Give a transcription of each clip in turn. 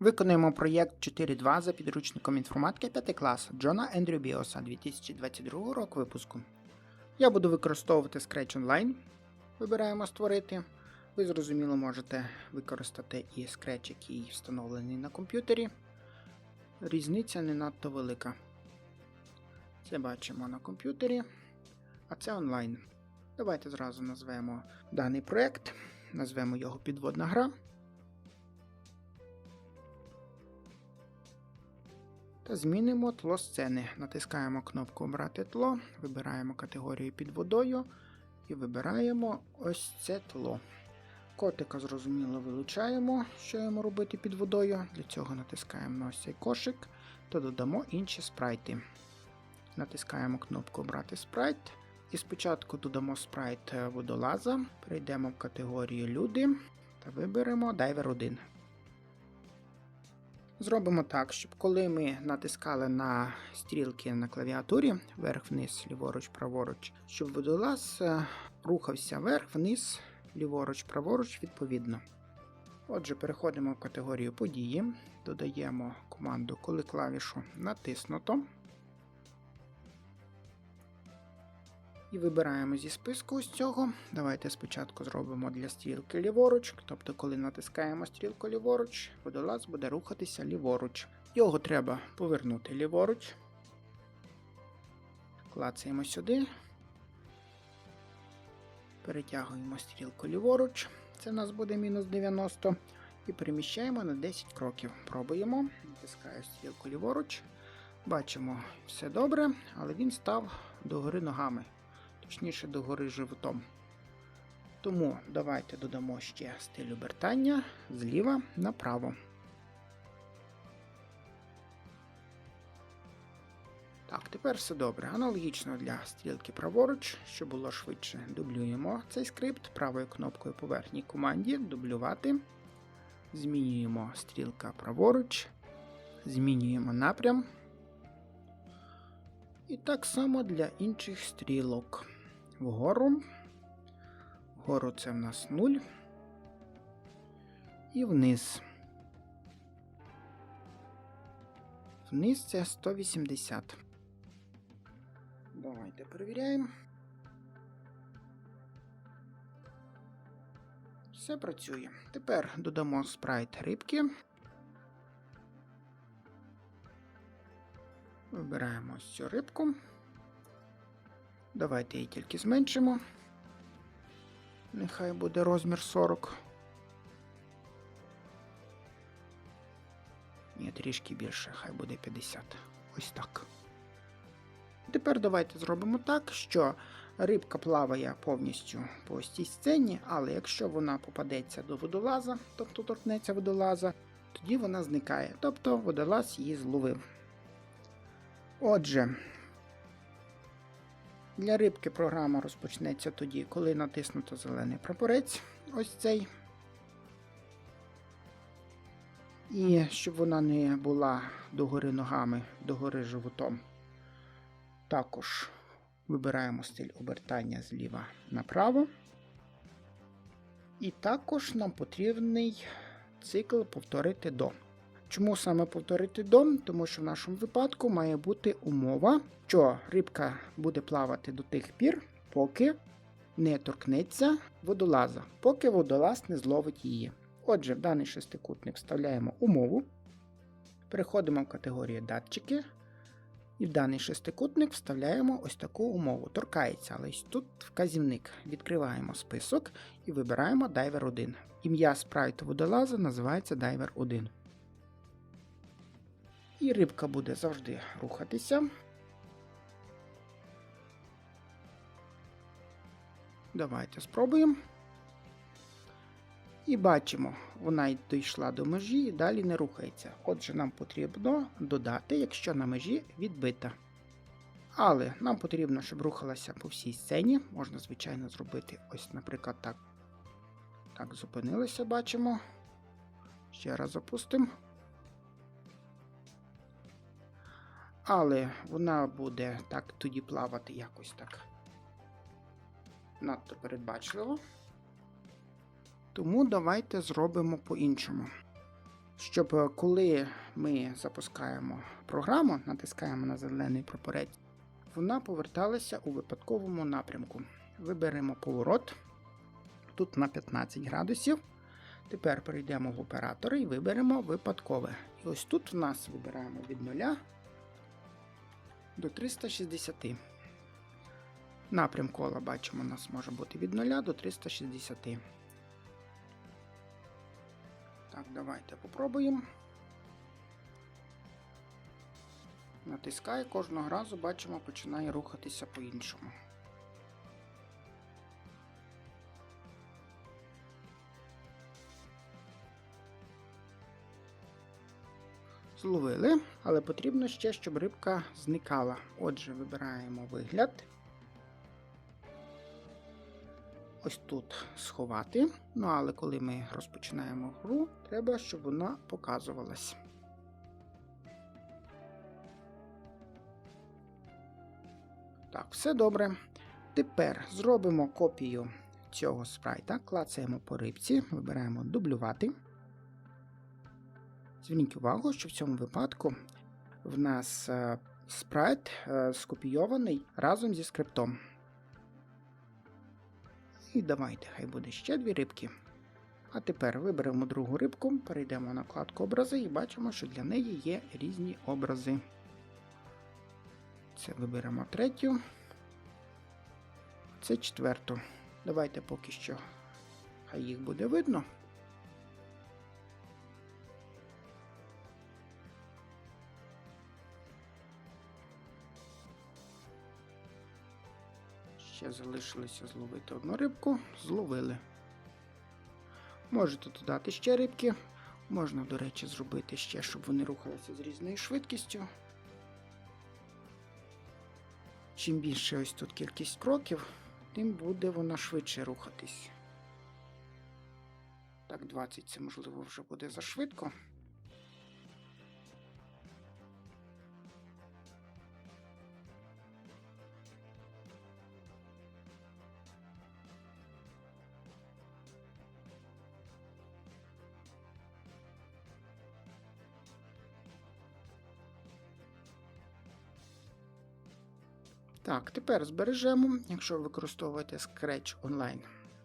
Виконуємо проєкт 4.2 за підручником інформатики 5 клас Джона Ендрю Біоса 2022 року випуску. Я буду використовувати Scratch Online. Вибираємо створити. Ви зрозуміло можете використати і Scratch, який встановлений на комп'ютері. Різниця не надто велика. Це бачимо на комп'ютері, а це онлайн. Давайте зразу назвемо даний проєкт, назвемо його підводна гра. Та змінимо тло сцени. Натискаємо кнопку Обрати тло, вибираємо категорію під водою і вибираємо ось це тло. Котика, зрозуміло, вилучаємо, що йому робити під водою. Для цього натискаємо на ось цей кошик та додамо інші спрайти. Натискаємо кнопку Обрати спрайт. І спочатку додамо спрайт водолаза, перейдемо в категорію Люди та виберемо Diver 1. Зробимо так, щоб коли ми натискали на стрілки на клавіатурі вверх-вниз, ліворуч, праворуч, щоб водолаз е, рухався вверх-вниз, ліворуч, праворуч відповідно. Отже, переходимо в категорію події, додаємо команду, коли клавішу натиснуто. І вибираємо зі списку ось цього. Давайте спочатку зробимо для стрілки ліворуч, тобто, коли натискаємо стрілку ліворуч, водолаз буде рухатися ліворуч. Його треба повернути ліворуч. Клацаємо сюди. Перетягуємо стрілку ліворуч. Це в нас буде мінус 90. І переміщаємо на 10 кроків. Пробуємо. Натискаю стрілку ліворуч. Бачимо, все добре, але він став догори ногами точніше догори животом. Тому давайте додамо ще стиль обертання зліва направо. Так, тепер все добре. Аналогічно для стрілки праворуч, щоб було швидше, дублюємо цей скрипт правою кнопкою по верхній команді дублювати. Змінюємо стрілка праворуч, змінюємо напрям. І так само для інших стрілок. Вгору. Вгору це в нас 0. І вниз. Вниз це 180. Давайте перевіряємо. Все працює. Тепер додамо спрайт рибки. Вибираємо ось цю рибку. Давайте її тільки зменшимо. Нехай буде розмір 40. Ні, трішки більше, хай буде 50. Ось так. Тепер давайте зробимо так, що рибка плаває повністю по ось цій сцені, але якщо вона попадеться до водолаза, тобто торкнеться водолаза, тоді вона зникає. Тобто водолаз її зловив. Отже, для рибки програма розпочнеться тоді, коли натиснуто зелений прапорець. Ось цей. І щоб вона не була догори ногами, догори животом. Також вибираємо стиль обертання зліва направо. І також нам потрібний цикл повторити до. Чому саме повторити дом? Тому що в нашому випадку має бути умова, що рибка буде плавати до тих пір, поки не торкнеться водолаза, поки водолаз не зловить її. Отже, в даний шестикутник вставляємо умову, переходимо в категорію датчики, і в даний шестикутник вставляємо ось таку умову. Торкається, але ось тут вказівник. Відкриваємо список і вибираємо Diver 1. Ім'я спрайту водолаза називається Diver 1. І рибка буде завжди рухатися. Давайте спробуємо. І бачимо, вона дійшла до межі і далі не рухається. Отже, нам потрібно додати, якщо на межі відбита. Але нам потрібно, щоб рухалася по всій сцені. Можна, звичайно, зробити ось, наприклад, так. Так, зупинилися, бачимо. Ще раз запустимо. Але вона буде так тоді плавати якось так. Надто передбачливо. Тому давайте зробимо по-іншому. щоб е, коли ми запускаємо програму, натискаємо на зелений прапорець, вона поверталася у випадковому напрямку. Виберемо поворот тут на 15 градусів. Тепер перейдемо в оператори і виберемо випадкове. І ось тут в нас вибираємо від 0 до 360. Напрям кола бачимо, у нас може бути від 0 до 360. Так, давайте попробуємо. Натискає кожного разу бачимо, починає рухатися по-іншому. Зловили, але потрібно ще, щоб рибка зникала. Отже, вибираємо вигляд. Ось тут сховати. Ну, але коли ми розпочинаємо гру, треба, щоб вона показувалась. Так, все добре. Тепер зробимо копію цього спрайта, клацаємо по рибці, вибираємо дублювати. Зверніть увагу, що в цьому випадку в нас е, спрайт е, скопійований разом зі скриптом. І давайте, хай буде ще дві рибки. А тепер виберемо другу рибку, перейдемо на вкладку образи і бачимо, що для неї є різні образи. Це виберемо третю. Це четверту. Давайте поки що хай їх буде видно. Ще залишилося зловити одну рибку, зловили. Можете додати ще рибки. Можна, до речі, зробити ще, щоб вони рухалися з різною швидкістю. Чим більше ось тут кількість кроків, тим буде вона швидше рухатись. Так, 20 це можливо вже буде зашвидко. Так, тепер збережемо. Якщо ви використовуєте Scratch Online,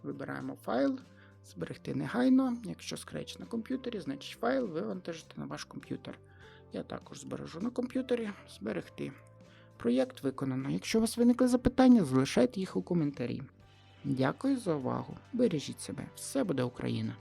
вибираємо файл, зберегти негайно. Якщо Scratch на комп'ютері, значить файл вивантажите на ваш комп'ютер. Я також збережу на комп'ютері, зберегти. Проєкт виконано. Якщо у вас виникли запитання, залишайте їх у коментарі. Дякую за увагу. Бережіть себе. Все буде Україна!